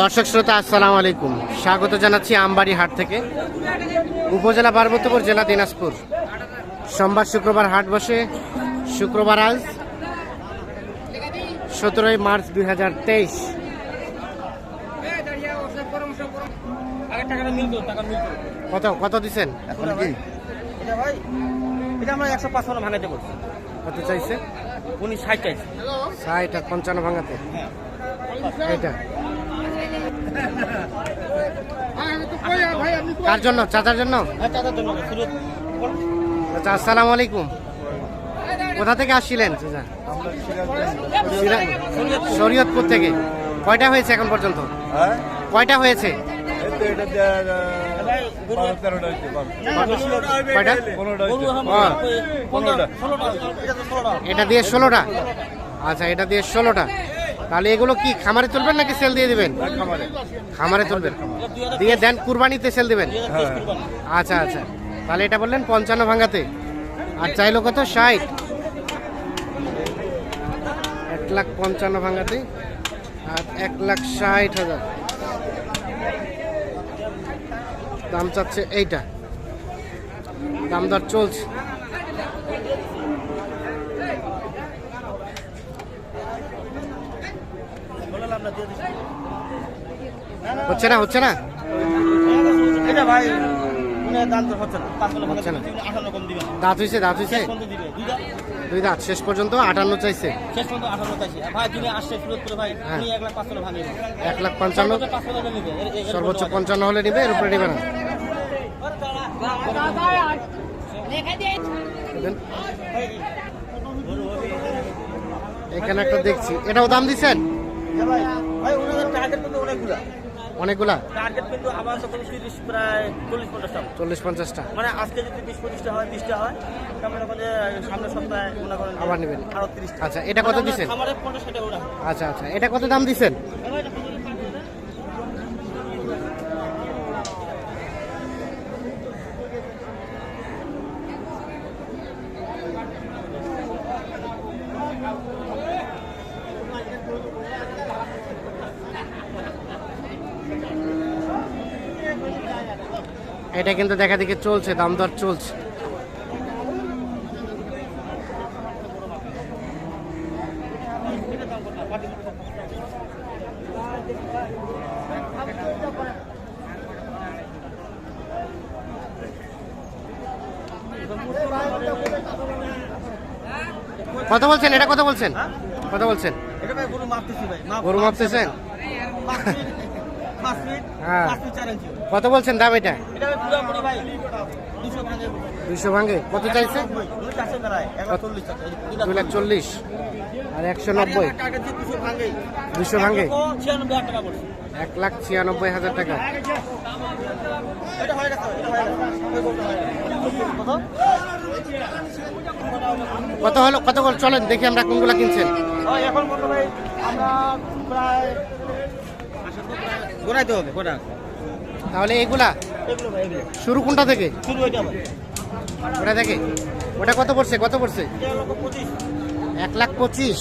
দর্শক শ্রোতা আসসালামু আলাইকুম। স্বাগত জানাচ্ছি আমবাড়ি হাট থেকে। উপজেলা পার্বত্যপুর জেলা দিনাজপুর। সোমবার শুক্রবার হাট বসে। শুক্রবার আজ সতেরোই মার্চ দুই হাজার তেইশ। কত কত দিচ্ছেন এখন কি? এটা ভাই এটা আমরা একশো পাঁচ টাকা ভাঙাতে কত চাইছে? উনি ষাট চাইছে ষাট আর পঞ্চান্ন ভাঙাতে। এটা কার জন্য? চাচার জন্য? হ্যাঁ চাচার আচ্ছা আসসালামু আলাইকুম। কোথা থেকে আসছিলেন? চাচা? শরীয়তপুর থেকে। কয়টা হয়েছে এখন পর্যন্ত? কয়টা হয়েছে? এটা দিয়ে ষোলোটা? আচ্ছা এটা দিয়ে ষোলোটা। তাহলে এগুলো কি, খামারে তুলবেন নাকি সেল দিয়ে দিবেন? খামারে তুলবেন। দিয়ে দেন কুরবানিতে সেল দিবেন? আচ্ছা আচ্ছা। তাহলে এটা বললেন পঞ্চান্ন ভাঙাতে। আর চাইলো কত? ষাট। এক লাখ পঞ্চান্ন ভাঙাতে। আর এক লাখ ষাট হাজার। দাম চাচ্ছে এইটা। দাম দর চলছে। হচ্ছে না হচ্ছে না? এটা ভাই উনি দাম তো হচ্ছে না। হচ্ছে না। আঠান্ন কম দিবেন দাঁত হয়েছে দাঁত দুই দাঁত শেষ পর্যন্ত আটান্ন চাইছে? শেষ পর্যন্ত আঠান্ন চাইছে। ভাই যিনি আসছে ভাই হ্যাঁ। এক লাখ এক পঞ্চান্ন? সর্বোচ্চ পঞ্চান্ন হলে নিবে এর উপরে নিবে না? এখানে একটা দেখছি। এটাও দাম দিচ্ছেন? হ্যাঁ ভাই ভাই ওনাদের টার্গেট অনেকগুলা। অনেকগুলা? টার্গেট কিন্তু আমার সকল তিরিশ প্রায় চল্লিশ পঞ্চাশটা। চল্লিশ পঞ্চাশটা। মানে আজকে যদি বিশ পঁচিশটা হয় বিশটা হয় তাহলে মনে করেন সামনের সপ্তাহে মনে করেন আবার নেবেন। আরও তিরিশটা। আচ্ছা এটা কত দিচ্ছেন? আমার পঞ্চাশ আচ্ছা আচ্ছা এটা কত দাম দিচ্ছেন? এটা কিন্তু দেখা দেখি চলছে দাম দর চলছে। কত বলছেন? এটা কত বলছেন? কত বলছেন? গরু মাপতেছেন? হ্যাঁ। কত বলছেন দাম এটা? দুইশো ভাঙে। কত চাইছে? দুই লাখ চল্লিশ। আর একশো নব্বই। দুশো ভাঙে। এক লাখ ছিয়ানব্বই হাজার টাকা। কত? হলো? কত চলেন দেখি আমরা কোনগুলা কিনছেন। এখন আমরা প্রায় গোড়াইতে হবে গোড়া তাহলে এগুলা শুরু কোনটা থেকে? শুরু ওটা থেকে? ওটা কত পড়ছে? কত পড়ছে? এক লাখ পঁচিশ।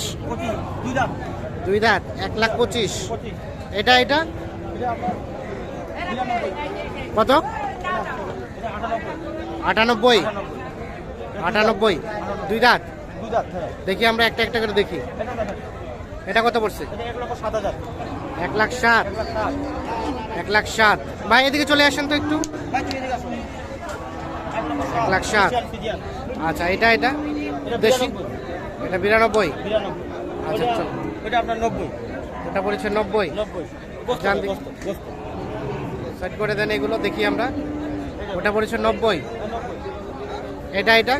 দুই দাঁত। এক লাখ পঁচিশ। এটা এটা? কত? আটানব্বই। আটানব্বই। দুই দাঁত? হ্যাঁ। দেখি আমরা একটা একটা করে দেখি। এটা কত পড়ছে? এক লাখ সাত। এক লাখ সাত। ভাই এদিকে চলে আসেন তো একটু। এক লাখ সাত। আচ্ছা এটা এটা? দেশি? এটা বিরানব্বই? আচ্ছা, এটা- চল। এটা আপনার নব্বই। এটা পড়েছে নব্বই। সেট করে দেন এগুলো দেখি আমরা। ওটা পড়েছে নব্বই। এটা এটা।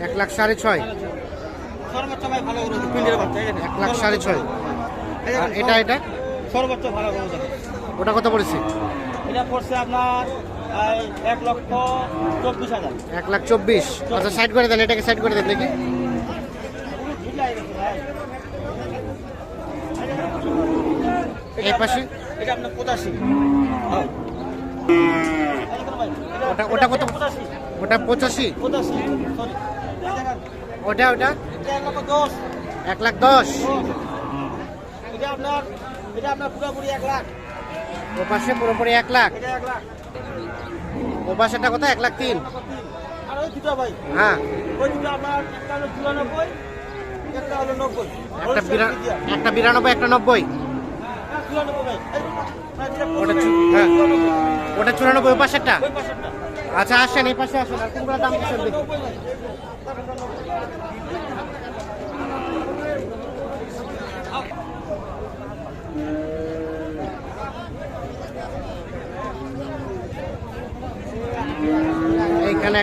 এক লাখ সাড়ে ছয়। সর্বোচ্চ ভাই ভালো গরু পিন্ডের বাচ্চা, এক লাখ সাড়ে ছয়। আর এটা এটা? সর্বোচ্চ ভালো গরু দেখেন। ওটা কত পড়েছে? এটা পড়ছে আপনার এক লক্ষ চব্বিশ হাজার। এক লাখ চব্বিশ। আচ্ছা সাইড করে দেন এটাকে সাইড করে দেন দেখি। এই পাশে? এটা আপনার পঁচাশি। ওটা ওটা কত? ওটা পঁচাশি? পঁচাশি সরি ওটা ওটা? এক লাখ দশ। ও পাশে পুরোপুরি এক লাখ? ও পাশেটা কত এক লাখ তিন। আর ওই দুটো ভাই। হ্যাঁ। একটা বিরানব্বই একটা নব্বই। হ্যাঁ, হ্যাঁ, ওটা হ্যাঁ। চুরানব্বই। ওটা চুরানব্বই ও পাশেরটা? ওই পাশেরটা। আচ্ছা আসেন, এই পাশে আসেন, আর কোনগুলো দাম দিচ্ছেন দেখি।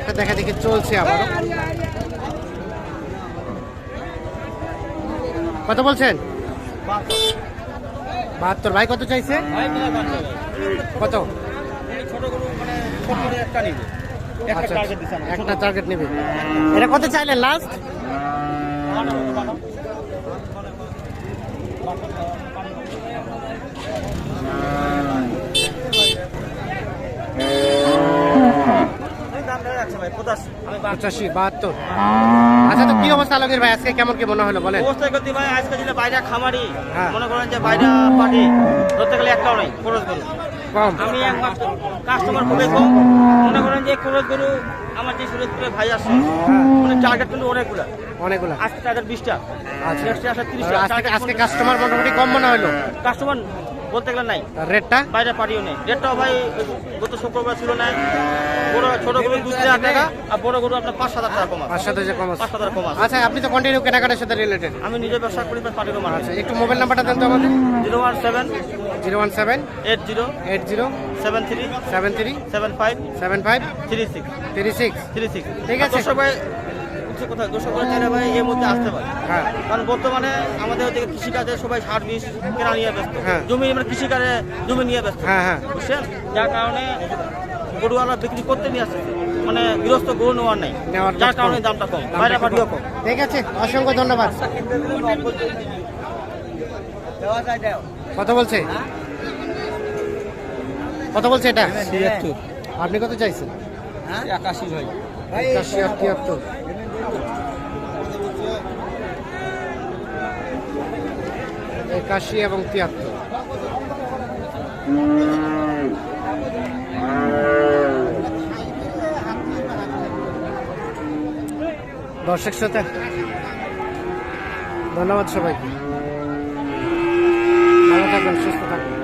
একটা দেখা দেখি চলছে আবার। কত বলছেন? বাহাত্তর। ভাই, কত চাইছে। কত এই ছোট গরু মানে ছোট করে একটা নিবে। একটা আচ্ছা টার্গেট দিছে একটা টার্গেট নেবে। এটা কত চাইলেন লাস্ট পঁচাশি। বাহাত্তর। আচ্ছা তো কি অবস্থা আলমগীর ভাই? আজকে কেমন কি মনে হলো? বলেন। অবস্থায় করতে ভাই আজকে দিলে বাইরে খামারি। হ্যাঁ। মনে করেন যে বাইরে পাটি ধরতে গেলে একটাও নাই খরচ গরু কম। আমি কাস্টমার খুবই কম। মনে করেন যে খরচ গরু আমার যে সুরজপুরে ভাই আসছে মানে টার্গেট কিন্তু অনেকগুলো। অনেকগুলো। আজকে টার্গেট বিশটা। আজকে নেক্সট আসে আর তিরিশটা। আজকে আজকে কাস্টমার মোটামুটি কম মনে হলো। কাস্টমার বলতে গেলে নাই। রেটটা বাইরে পাঠিও নেই। রেটটাও ভাই গত শুক্রবার ছিল বড় ছোট গরু দু হাজার টাকা আর বড় গরু আপনার পাঁচ হাজার টাকা কম পাঁচ হাজার কম পাঁচ হাজার কম আচ্ছা আপনি তো কন্টিনিউ কেনাকাটার সাথে রিলেটেড আমি নিজে ব্যবসা করি আচ্ছা একটু মোবাইল নাম্বারটা দেন তো আমাদের zero one seven zero one seven eight zero eight zero seven three seven three seven five seven five three six three six three six ঠিক আছে। দর্শক ভাই উচ্চ কথা দর্শক চাইলে ভাই এর মধ্যে আসতে পারে। হ্যাঁ। কারণ বর্তমানে আমাদের ওদিকে কৃষিকাজে সবাই সার বিষ কেনা নিয়ে ব্যস্ত। হ্যাঁ। জমি মানে কৃষিকাজে জমি নিয়ে ব্যস্ত। হ্যাঁ হ্যাঁ। বুঝছেন? যার কারণে গরুওয়ালা বিক্রি করতে নিয়ে আসছে মানে গৃহস্থ গরু নেওয়ার নেই। যার কারণে দামটা কম। বাইরে পাঠিও কম। কম ঠিক আছে অসংখ্য ধন্যবাদ। কত বলছে? কত বলছে এটা? আপনি কত চাইছেন? একাশি ভাই। একাশি আর তিয়াত্তর একাশি এবং তিয়াত্তর। দর্শক শ্রোতা ধন্যবাদ সবাইকে। ভালো থাকবেন সুস্থ থাকবেন।